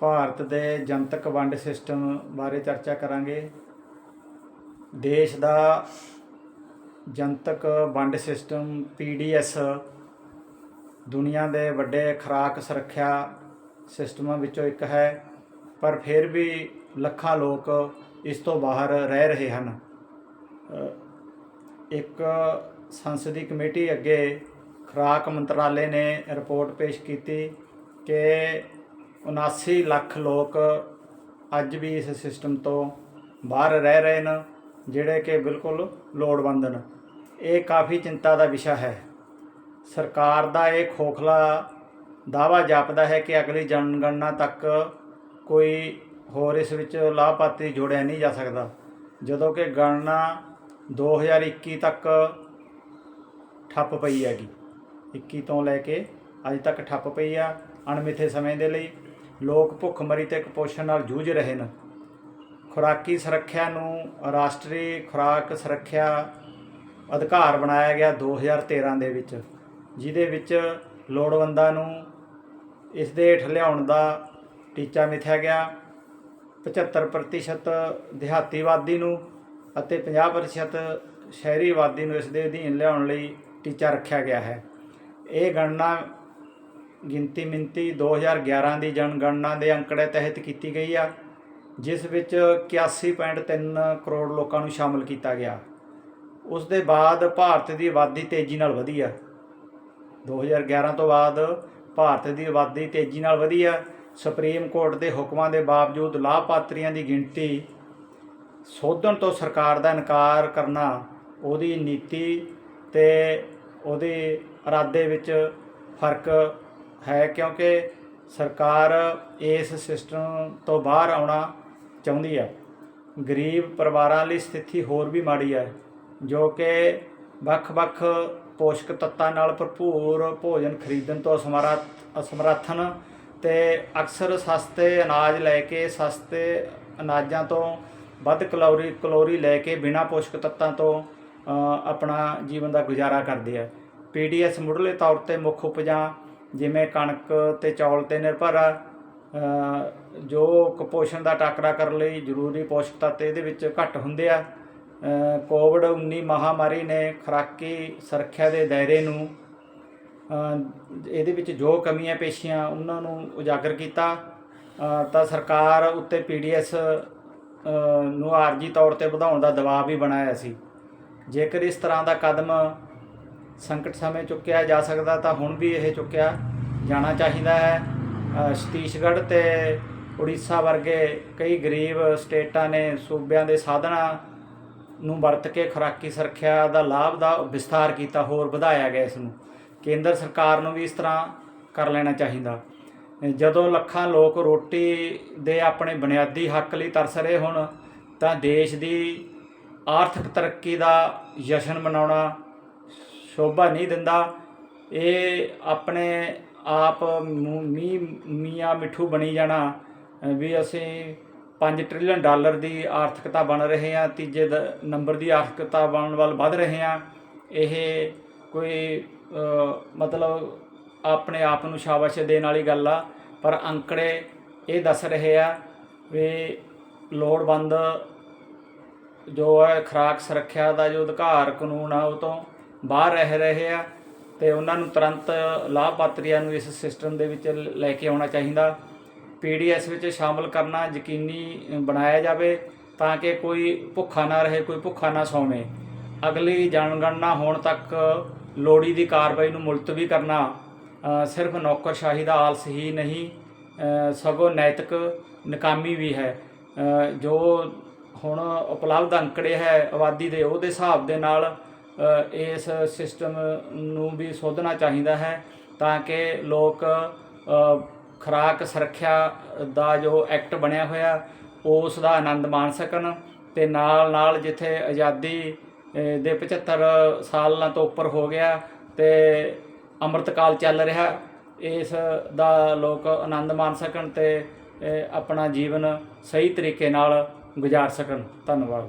ਭਾਰਤ ਦੇ ਜਨਤਕ ਵੰਡ ਸਿਸਟਮ ਬਾਰੇ ਚਰਚਾ ਕਰਾਂਗੇ। ਦੇਸ਼ ਦਾ ਜਨਤਕ ਵੰਡ ਸਿਸਟਮ ਪੀਡੀਐਸ ਦੁਨੀਆ ਦੇ ਵੱਡੇ ਖੁਰਾਕ ਸੁਰੱਖਿਆ ਸਿਸਟਮਾਂ ਵਿੱਚੋਂ ਇੱਕ ਹੈ, ਪਰ ਫਿਰ ਵੀ ਲੱਖਾਂ ਲੋਕ ਇਸ ਤੋਂ ਬਾਹਰ ਰਹਿ ਰਹੇ ਹਨ। ਇੱਕ ਸੰਸਦੀ ਕਮੇਟੀ ਅੱਗੇ ਖੁਰਾਕ ਮੰਤਰਾਲੇ ਨੇ ਰਿਪੋਰਟ ਪੇਸ਼ ਕੀਤੀ ਕਿ 79 ਲੱਖ ਲੋਕ ਅੱਜ ਵੀ ਇਸ ਸਿਸਟਮ ਤੋਂ ਬਾਹਰ ਰਹਿ ਰਹੇ ਨੇ, ਜਿਹੜੇ ਕਿ ਬਿਲਕੁਲ ਲੋੜਵੰਦ ਨੇ। ਇਹ ਕਾਫੀ ਚਿੰਤਾ ਦਾ ਵਿਸ਼ਾ ਹੈ। ਸਰਕਾਰ ਦਾ ਇਹ ਖੋਖਲਾ ਦਾਵਾ ਜਾਪਦਾ ਹੈ ਕਿ ਅਗਲੀ ਜਨਗਣਨਾ ਤੱਕ ਕੋਈ ਹੋਰ ਇਸ ਵਿੱਚ ਲਾਭਪਾਤਰੀ ਜੋੜਿਆ ਨਹੀਂ ਜਾ ਸਕਦਾ। ਜਦੋਂ ਕਿ ਗਣਨਾ 2021 ਤੱਕ ਠੱਪ ਪਈ ਹੈਗੀ। 21 ਤੋਂ ਲੈ ਕੇ ਅੱਜ ਤੱਕ ਠੱਪ ਪਈ ਆ ਅਣਮਿੱਥੇ ਸਮੇਂ ਦੇ ਲਈ। ਲੋਕ ਭੁੱਖਮਰੀ ਤੇ ਕੁਪੋਸ਼ਣ ਨਾਲ ਜੂਝ ਰਹੇ ਨੇ। ਖੁਰਾਕੀ ਸੁਰੱਖਿਆ ਨੂੰ ਰਾਸ਼ਟਰੀ ਖੁਰਾਕ ਸੁਰੱਖਿਆ ਅਧਿਕਾਰ ਬਣਾਇਆ ਗਿਆ 2013 ਦੇ ਵਿੱਚ, ਜਿਹਦੇ ਵਿੱਚ ਲੋੜਵੰਦਾਂ ਨੂੰ ਇਸ ਦੇ ਹੇਠ ਲਿਆਉਣ ਦਾ ਟੀਚਾ ਮਿਥਿਆ ਗਿਆ। 75% ਦਿਹਾਤੀ ਆਬਾਦੀ ਨੂੰ ਅਤੇ 50% ਸ਼ਹਿਰੀ ਆਬਾਦੀ ਨੂੰ ਇਸ ਦੇ ਅਧੀਨ ਲਿਆਉਣ ਲਈ ਟੀਚਾ ਰੱਖਿਆ ਗਿਆ ਹੈ। ਇਹ ਗਣਨਾ ਗਿਣਤੀ ਮਿੰਤੀ 2011 ਦੀ ਜਨਗਣਨਾ ਦੇ ਅੰਕੜੇ ਤਹਿਤ ਕੀਤੀ ਗਈ ਆ, ਜਿਸ ਵਿੱਚ 81.3 ਕਰੋੜ ਲੋਕਾਂ ਨੂੰ ਸ਼ਾਮਲ ਕੀਤਾ ਗਿਆ। ਉਸ ਦੇ ਬਾਅਦ ਭਾਰਤ ਦੀ ਆਬਾਦੀ ਤੇਜ਼ੀ ਨਾਲ ਵਧੀ ਆ। 2011 ਤੋਂ ਬਾਅਦ ਭਾਰਤ ਦੀ ਆਬਾਦੀ ਤੇਜ਼ੀ ਨਾਲ ਵਧੀ ਆ। ਸੁਪਰੀਮ ਕੋਰਟ ਦੇ ਹੁਕਮਾਂ ਦੇ ਬਾਵਜੂਦ ਲਾਭਪਾਤਰੀਆਂ ਦੀ ਗਿਣਤੀ ਸੋਧਣ ਤੋਂ ਸਰਕਾਰ ਦਾ ਇਨਕਾਰ ਕਰਨਾ, ਉਹਦੀ ਨੀਤੀ ਤੇ ਉਹਦੇ ਇਰਾਦੇ ਵਿੱਚ ਫ਼ਰਕ ਹੈ ਕਿਉਂਕਿ ਸਰਕਾਰ ਇਸ ਸਿਸਟਮ ਤੋਂ ਬਾਹਰ ਆਉਣਾ ਚਾਹੁੰਦੀ ਹੈ। ਗਰੀਬ ਪਰਿਵਾਰਾਂ ਲਈ ਸਥਿਤੀ ਹੋਰ ਵੀ ਮਾੜੀ ਹੈ, ਜੋ ਕਿ ਵੱਖ-ਵੱਖ ਪੋਸ਼ਕ ਤੱਤਾਂ ਨਾਲ ਭਰਪੂਰ ਭੋਜਨ ਖਰੀਦਣ ਤੋਂ ਅਸਮਰੱਥ ਅਸਮਰੱਥਨ ਤੇ ਅਕਸਰ ਸਸਤੇ ਅਨਾਜ ਲੈ ਕੇ, ਸਸਤੇ ਅਨਾਜਾਂ ਤੋਂ ਵੱਧ ਕਲੋਰੀ ਕਲੋਰੀ ਲੈ ਕੇ ਬਿਨਾਂ ਪੋਸ਼ਕ ਤੱਤਾਂ ਤੋਂ ਆਪਣਾ ਜੀਵਨ ਦਾ ਗੁਜ਼ਾਰਾ ਕਰਦੇ ਆ। ਪੀਡੀਐਸ ਮੁੱਢਲੇ ਤੌਰ ਤੇ ਮੁੱਖ ਉਪਜਾਂ ਜਿਵੇਂ ਕਣਕ ਤੇ ਚੌਲ ਤੇ ਨਿਰਭਰ ਆ ਜੋ ਕੁਪੋਸ਼ਣ ਦਾ ਟਾਕਰਾ ਕਰਨ ਲਈ ਜ਼ਰੂਰੀ ਪੋਸ਼ਕ ਤੱਤ ਇਹਦੇ ਵਿੱਚ ਘੱਟ ਹੁੰਦੇ ਆ। ਕੋਵਿਡ 19 ਮਹਾਮਾਰੀ ਨੇ ਖੁਰਾਕੀ ਸੁਰੱਖਿਆ ਦੇ ਦਾਇਰੇ ਨੂੰ ਇਹਦੇ ਵਿੱਚ ਜੋ ਕਮੀਆਂ ਪੇਸ਼ੀਆਂ ਉਹਨਾਂ ਨੂੰ ਉਜਾਗਰ ਕੀਤਾ ਤਾਂ ਸਰਕਾਰ ਉੱਤੇ ਪੀਡੀਐਸ ਨੂੰ ਆਰਜੀ ਤੌਰ ਤੇ ਵਧਾਉਣ ਦਾ ਦਬਾਅ ਵੀ ਬਣਾਇਆ ਸੀ। ਜੇਕਰ ਇਸ ਤਰ੍ਹਾਂ ਦਾ ਕਦਮ ਸੰਕਟ ਸਮੇਂ ਚੁੱਕਿਆ ਜਾ ਸਕਦਾ ਤਾਂ ਹੁਣ ਵੀ ਇਹ ਚੁੱਕਿਆ ਜਾਣਾ ਚਾਹੀਦਾ ਹੈ। ਅ, ਛਤੀਸਗੜ੍ਹ ਤੇ ਉੜੀਸਾ ਵਰਗੇ ਕਈ ਗਰੀਬ ਸਟੇਟਾਂ ਨੇ ਸੂਬਿਆਂ ਦੇ ਸਾਧਨਾਂ ਨੂੰ ਵਰਤ ਕੇ ਖੁਰਾਕੀ ਸੁਰੱਖਿਆ ਦਾ ਲਾਭ ਦਾ ਵਿਸਥਾਰ ਕੀਤਾ ਹੋਰ ਵਧਾਇਆ ਗਿਆ ਇਸ ਨੂੰ। ਕੇਂਦਰ ਸਰਕਾਰ ਨੂੰ ਵੀ ਇਸ ਤਰ੍ਹਾਂ ਕਰ ਲੈਣਾ ਚਾਹੀਦਾ। ਜਦੋਂ ਲੱਖਾਂ ਲੋਕ ਰੋਟੀ ਦੇ ਆਪਣੇ ਬੁਨਿਆਦੀ ਹੱਕ ਲਈ ਤਰਸ ਰਹੇ ਹੋਣ ਤਾਂ ਦੇਸ਼ ਦੀ ਆਰਥਿਕ ਤਰੱਕੀ ਦਾ ਜਸ਼ਨ ਮਨਾਉਣਾ ਸ਼ੋਭਾ ਨਹੀਂ ਦਿੰਦਾ। ਇਹ ਆਪਣੇ ਆਪ ਮੂੰ- ਮੀਂਹ ਮੀਆਂ ਮਿੱਠੂ ਬਣੀ ਜਾਣਾ ਵੀ ਅਸੀਂ 5 ਟ੍ਰਿਲੀਅਨ ਡਾਲਰ ਦੀ ਆਰਥਿਕਤਾ ਬਣ ਰਹੇ ਹਾਂ, ਤੀਜੇ ਦ- ਨੰਬਰ ਦੀ ਆਰਥਿਕਤਾ ਬਣਨ ਵੱਲ ਵੱਧ ਰਹੇ ਹਾਂ। ਇਹ ਕੋਈ ਮਤਲਬ ਆਪਣੇ ਆਪ ਨੂੰ ਸ਼ਾਬਾਸ਼ ਦੇਣ ਵਾਲੀ ਗੱਲ ਆ, ਪਰ ਅੰਕੜੇ ਇਹ ਦੱਸ ਰਹੇ ਆ ਵੀ ਲੋੜਵੰਦ ਜੋ ਹੈ ਖੁਰਾਕ ਸੁਰੱਖਿਆ ਦਾ ਜੋ ਅਧਿਕਾਰ ਕਾਨੂੰਨ ਆ ਉਹ ਤੋਂ ਬਾਹਰ ਰਹਿ ਰਹੇ ਆ ਤੇ ਉਹਨਾਂ ਨੂੰ ਤੁਰੰਤ ਲਾਭਪਾਤਰੀਆਂ ਨੂੰ ਇਸ ਸਿਸਟਮ ਦੇ ਵਿੱਚ ਲੈ ਕੇ ਆਉਣਾ ਚਾਹੀਦਾ। ਪੀਡੀਐਸ ਵਿੱਚ ਸ਼ਾਮਲ ਕਰਨਾ ਯਕੀਨੀ ਬਣਾਇਆ ਜਾਵੇ ਤਾਂ ਕਿ ਕੋਈ ਭੁੱਖਾ ਨਾ ਰਹੇ, ਕੋਈ ਭੁੱਖਾ ਨਾ ਸੌਵੇ। ਅਗਲੀ ਜਨਗਣਨਾ ਹੋਣ ਤੱਕ ਲੋੜੀ ਦੀ ਕਾਰਵਾਈ ਨੂੰ ਮੁਲਤਵੀ ਕਰਨਾ ਸਿਰਫ ਨੌਕਰਸ਼ਾਹੀ ਦਾ ਆਲਸ ਹੀ ਨਹੀਂ ਸਗੋਂ ਨੈਤਿਕ ਨਕਾਮੀ ਵੀ ਹੈ। ਜੋ ਹੁਣ ਉਪਲਬਧ ਅੰਕੜੇ ਹੈ ਆਬਾਦੀ ਦੇ, ਉਹਦੇ ਹਿਸਾਬ ਦੇ ਨਾਲ ਇਸ ਸਿਸਟਮ ਨੂੰ ਵੀ ਸੋਧਣਾ ਚਾਹੀਦਾ ਹੈ ਤਾਂ ਕਿ ਲੋਕ ਅ, ਖੁਰਾਕ ਸੁਰੱਖਿਆ ਦਾ ਜੋ ਐਕਟ ਬਣਿਆ ਹੋਇਆ ਉਸ ਦਾ ਆਨੰਦ ਮਾਣ ਸਕਣ ਤੇ ਨਾਲ ਨਾਲ ਜਿੱਥੇ ਆਜ਼ਾਦੀ ਦੇ 75 ਸਾਲਾਂ ਤੋਂ ਉੱਪਰ ਹੋ ਗਿਆ ਤੇ ਅੰਮ੍ਰਿਤਕਾਲ ਚੱਲ ਰਿਹਾ ਇਸ ਦਾ ਲੋਕ ਆਨੰਦ ਮਾਣ ਸਕਣ ਤੇ ਆਪਣਾ ਜੀਵਨ ਸਹੀ ਤਰੀਕੇ ਨਾਲ ਗੁਜ਼ਾਰ ਸਕਣ। ਧੰਨਵਾਦ।